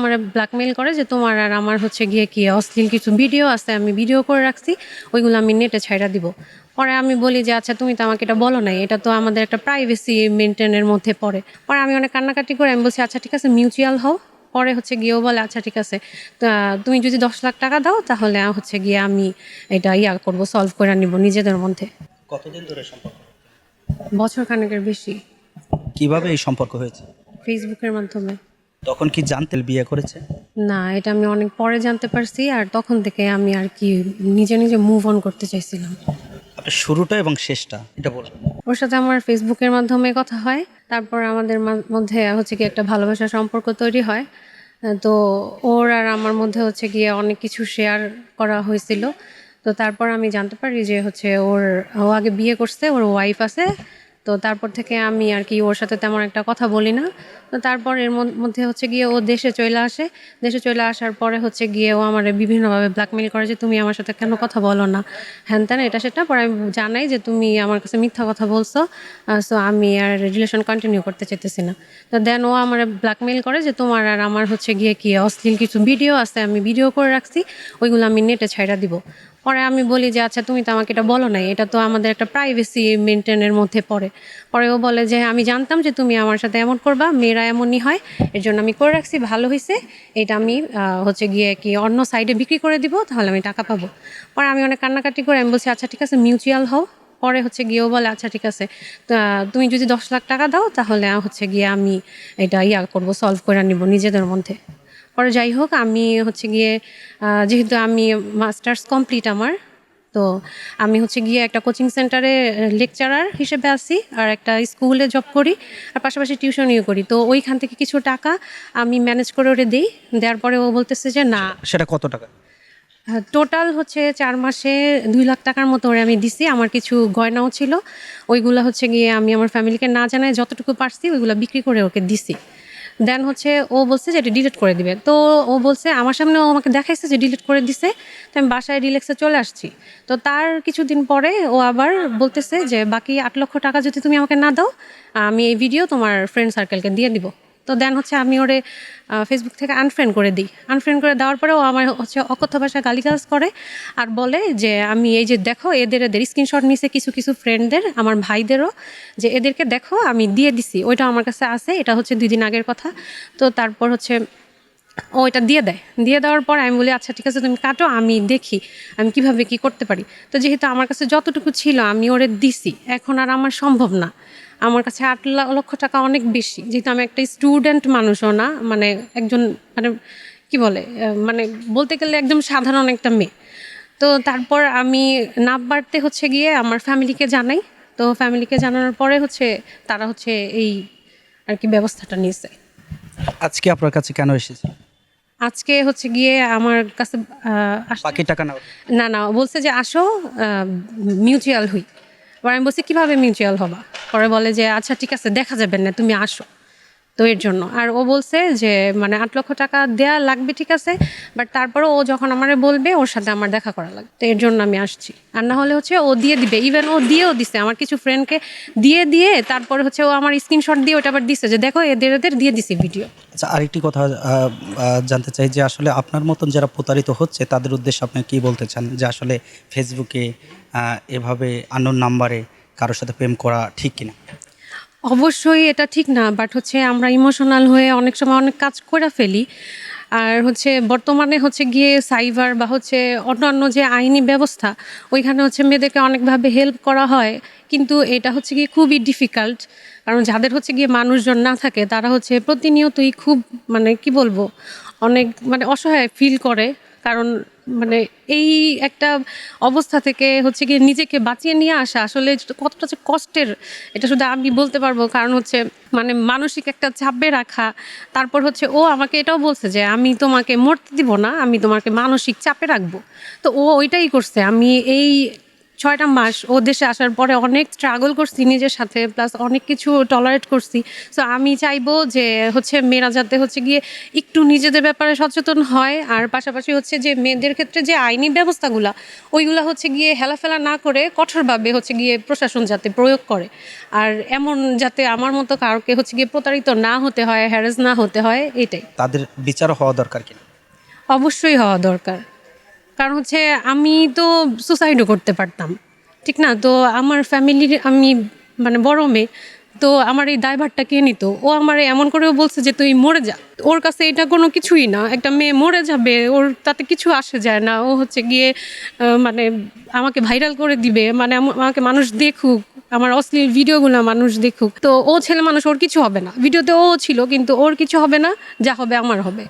আমার ব্ল্যাকমেল করে যে তোমার আর আমার হচ্ছে গিয়ে কি অশ্লীল কিছু ভিডিও আছে আমি ভিডিও করে রাখছি ওইগুলো আমি নেটে ছাইড়া দিব। পরে আমি বলি যে আচ্ছা তুমি তো আমাকে এটা বলো নাই এটা তো আমাদের একটা প্রাইভেসি মেনটেনের মধ্যে পড়ে। পরে আমি অনেক কান্নাকাটি করে আমি বলছি আচ্ছা ঠিক আছে মিউচুয়াল হও। পরে হচ্ছে গিয়েও বলে আচ্ছা ঠিক আছে তুমি যদি দশ লাখ টাকা দাও তাহলে হচ্ছে গিয়ে আমি এটা ইয়া করব সলভ করে নিব নিজেদের মধ্যে। কতদিন ধরে সম্পর্ক? বছর খানেকের বেশি। কীভাবে এই সম্পর্ক হয়েছে? ফেসবুকের মাধ্যমে। তখন কি জানতে বিয়ে করেছে? না এটা আমি অনেক পরে জানতে পারছি আর তখন থেকে আমি আর কি নিজে নিজে মুভ অন করতে চাইছিলাম। আপনার শুরুটা এবং শেষটা এটা বলুন। ওর সাথে আমার ফেসবুকের মাধ্যমে কথা হয় তারপর আমাদের মধ্যে হচ্ছে কি একটা ভালোবাসার সম্পর্ক তৈরি হয়। তো ওর আর আমার মধ্যে হচ্ছে গিয়ে অনেক কিছু শেয়ার করা হয়েছিল। তো তারপর আমি জানতে পারি যে হচ্ছে ওর ও আগে বিয়ে করছে ওর ওয়াইফ আছে তো তারপর থেকে আমি আর কি ওর সাথে তেমন একটা কথা বলি না। তো তারপর এর মধ্যে হচ্ছে গিয়ে ও দেশে চলে আসে। দেশে চলে আসার পরে হচ্ছে গিয়ে ও আমার বিভিন্নভাবে ব্ল্যাকমেল করে যে, তুমি আমার সাথে কেন কথা বলো না? হ্যান ত্যান, এটা সেটা। পরে আমি জানাই যে, তুমি আমার কাছে মিথ্যা কথা বলছো সো আমি আর রিলেশন কন্টিনিউ করতে চাইতেছি না। তো দেন ও আমার ব্ল্যাকমেল করে যে, তোমার আর আমার হচ্ছে গিয়ে কি অশ্লীল কিছু ভিডিও আছে, আমি ভিডিও করে রাখছি, ওইগুলো আমি নেটে ছাইড়া দিব। পরে আমি বলি যে আচ্ছা তুমি তো আমাকে এটা বলো নাই। এটা তো আমাদের একটা প্রাইভেসি মেনটেনের মধ্যে পড়ে। পরে ও বলে যে, আমি জানতাম যে তুমি আমার সাথে এমন করবা, মেয়েরা এমনই হয় এর জন্য আমি করে রাখছি, ভালো হয়েছে এটা আমি হচ্ছে গিয়ে কি অন্য সাইডে বিক্রি করে দিব, তাহলে আমি টাকা পাবো। পরে আমি অনেক কান্নাকাটি করে আমি বলছি আচ্ছা ঠিক আছে মিউচুয়াল হও। পরে হচ্ছে গিয়েও বলে আচ্ছা ঠিক আছে তুমি যদি দশ লাখ টাকা দাও, তাহলে হচ্ছে গিয়ে আমি এটা ইয়া করব সলভ করে নিব নিজেদের মধ্যে। পরে যাই হোক আমি হচ্ছে গিয়ে যেহেতু আমি মাস্টার্স কমপ্লিট আমার তো আমি হচ্ছে গিয়ে একটা কোচিং সেন্টারে লেকচারার হিসেবে আছি আর একটা স্কুলে জব করি আর পাশাপাশি টিউশনিও করি। তো ওইখান থেকে কিছু টাকা আমি ম্যানেজ করে ওরে দিই। দেওয়ার পরে ও বলতেছে যে না। সেটা কত টাকা? টোটাল হচ্ছে চার মাসে দুই লাখ টাকার মতো ওরে আমি দিছি। আমার কিছু গয়নাও ছিল। ওইগুলো হচ্ছে গিয়ে আমি আমার ফ্যামিলিকে না জানাই যতটুকু পারছি ওইগুলো বিক্রি করে ওকে দিছি। দেন হচ্ছে ও বলছে যে এটা ডিলিট করে দিবে। তো ও বলছে, আমার সামনে ও আমাকে দেখাইছে যে ডিলিট করে দিছে। তো আমি বাসায় রিল্যাক্সে চলে আসছি। তো তার কিছুদিন পরে ও আবার বলতেছে যে, বাকি আট লক্ষ টাকা যদি তুমি আমাকে না দাও, আমি এই ভিডিও তোমার ফ্রেন্ড সার্কেলকে দিয়ে দিব। তো দেন হচ্ছে আমি ওরে ফেসবুক থেকে আনফ্রেন্ড করে দিই। আনফ্রেন্ড করে দেওয়ার পরেও আমার হচ্ছে অকথ্য ভাষা গালিগালাজ করে আর বলে যে, আমি এই যে দেখো, এদের এদের স্ক্রিনশট নিছে কিছু কিছু ফ্রেন্ডদের আমার ভাইদেরও, যে এদেরকে দেখো, আমি দিয়ে দিছি। ওইটা আমার কাছে আছে, এটা হচ্ছে দুই দিন আগের কথা। তো তারপর হচ্ছে ও এটা দিয়ে দেয়। দিয়ে দেওয়ার পর আমি বলি আচ্ছা ঠিক আছে, তুমি কাটো, আমি দেখি, আমি কীভাবে কি করতে পারি? তো যেহেতু আমার কাছে যতটুকু ছিল, আমি ওরে দিছি। এখন আর আমার সম্ভব না। আমার কাছে আট লক্ষ টাকা অনেক বেশি। যেহেতু আমি একটা স্টুডেন্ট মানুষও না মানে একজন মানে কি বলে মানে বলতে গেলে একদম সাধারণ একটা মেয়ে। তো তারপর আমি না বাড়তে হচ্ছে গিয়ে আমার ফ্যামিলিকে জানাই। তো ফ্যামিলিকে জানানোর পরে হচ্ছে তারা হচ্ছে এই আর কি ব্যবস্থাটা নিয়েছে। আজকে আপনার কাছে কেন এসেছে? আজকে হচ্ছে গিয়ে আমার কাছে বাকি টাকা না না বলছে যে আসো মিউচুয়াল হই। এবার আমি বলছি, কীভাবে মিউচুয়াল হবা? পরে বলে যে আচ্ছা ঠিক আছে, দেখা যাবে না, তুমি আসো। তো এর জন্য। আর ও বলছে যে মানে আট লক্ষ টাকা দেয়া লাগবে, ঠিক আছে বাট তারপরে ও যখন আমারে বলবে, ওর সাথে আমার দেখা করা লাগবে। তো এর জন্য আমি আসছি। আর না হলে হচ্ছে ও দিয়ে দিবে। ইভেন ও দিয়েও দিছে। আমার কিছু ফ্রেন্ডকে দিয়ে দিয়ে তারপরে হচ্ছে ও আমার স্ক্রিনশট দিয়ে ওটা আবার দিছে যে, দেখো, এদের এদের দিয়ে দিছি ভিডিও আচ্ছা আরেকটি কথা জানতে চাই যে, আসলে আপনার মতন যারা প্রতারিত হচ্ছে, তাদের উদ্দেশ্যে আপনি কি বলতে চান? যে, আসলে ফেসবুকে এভাবে আননোন নাম্বারে কারোর সাথে প্রেম করা ঠিক কিনা? অবশ্যই এটা ঠিক না বাট হচ্ছে আমরা ইমোশনাল হয়ে অনেক সময় অনেক কাজ করে ফেলি। আর হচ্ছে বর্তমানে হচ্ছে গিয়ে সাইবার বা হচ্ছে অন্যান্য যে আইনি ব্যবস্থা, ওইখানে হচ্ছে মেয়েদেরকে অনেকভাবে হেল্প করা হয়। কিন্তু এটা হচ্ছে গিয়ে খুবই ডিফিকাল্ট কারণ যাদের হচ্ছে গিয়ে মানুষজন না থাকে, তারা হচ্ছে প্রতিনিয়তই খুব মানে কি বলব, অনেক মানে অসহায় ফিল করে। কারণ মানে এই একটা অবস্থা থেকে হচ্ছে গিয়ে নিজেকে বাঁচিয়ে নিয়ে আসা আসলে কতটা যে কষ্টের, এটা শুধু আমি বলতে পারব। কারণ হচ্ছে মানে মানসিক একটা চাপে রাখা। তারপর হচ্ছে ও আমাকে এটাও বলছে যে, আমি তোমাকে মরতে দিব না, আমি তোমাকে মানসিক চাপে রাখব। তো ও ওইটাই করছে। আমি এই ছয়টা মাস ও দেশে আসার পরে অনেক স্ট্রাগল করছি নিজের সাথে প্লাস অনেক কিছু টলারেট করছি। সো আমি চাইব যে হচ্ছে মেয়েরা যাতে হচ্ছে গিয়ে একটু নিজেদের ব্যাপারে সচেতন হয় আর পাশাপাশি হচ্ছে যে মেয়েদের ক্ষেত্রে যে আইনি ব্যবস্থাগুলা ওইগুলো হচ্ছে গিয়ে হেলাফেলা না করে কঠোরভাবে হচ্ছে গিয়ে প্রশাসন যাতে প্রয়োগ করে। আর এমন যাতে আমার মতো কাউকে হচ্ছে গিয়ে প্রতারিত না হতে হয় হ্যারেস না হতে হয় এটাই। তাদের বিচার হওয়া দরকার কিনা? অবশ্যই হওয়া দরকার। কারণ হচ্ছে আমি তো সুসাইডও করতে পারতাম। ঠিক না? তো আমার ফ্যামিলির আমি মানে বড় মেয়ে, তো আমার এই দায়ভারটা কে নিত? ও আমার এমন করেও বলছে যে, তুই মরে যা। ওর কাছে এটা কোনো কিছুই না। একটা মেয়ে মরে যাবে, ওর তাতে কিছু আসে যায় না। ও হচ্ছে গিয়ে মানে আমাকে ভাইরাল করে দিবে। মানে আমাকে মানুষ দেখুক, আমার অশ্লীল ভিডিওগুলো মানুষ দেখুক। তো ও ছেলে মানুষ, ওর কিছু হবে না। ভিডিওতে ও ছিল, কিন্তু ওর কিছু হবে না, যা হবে আমার হবে।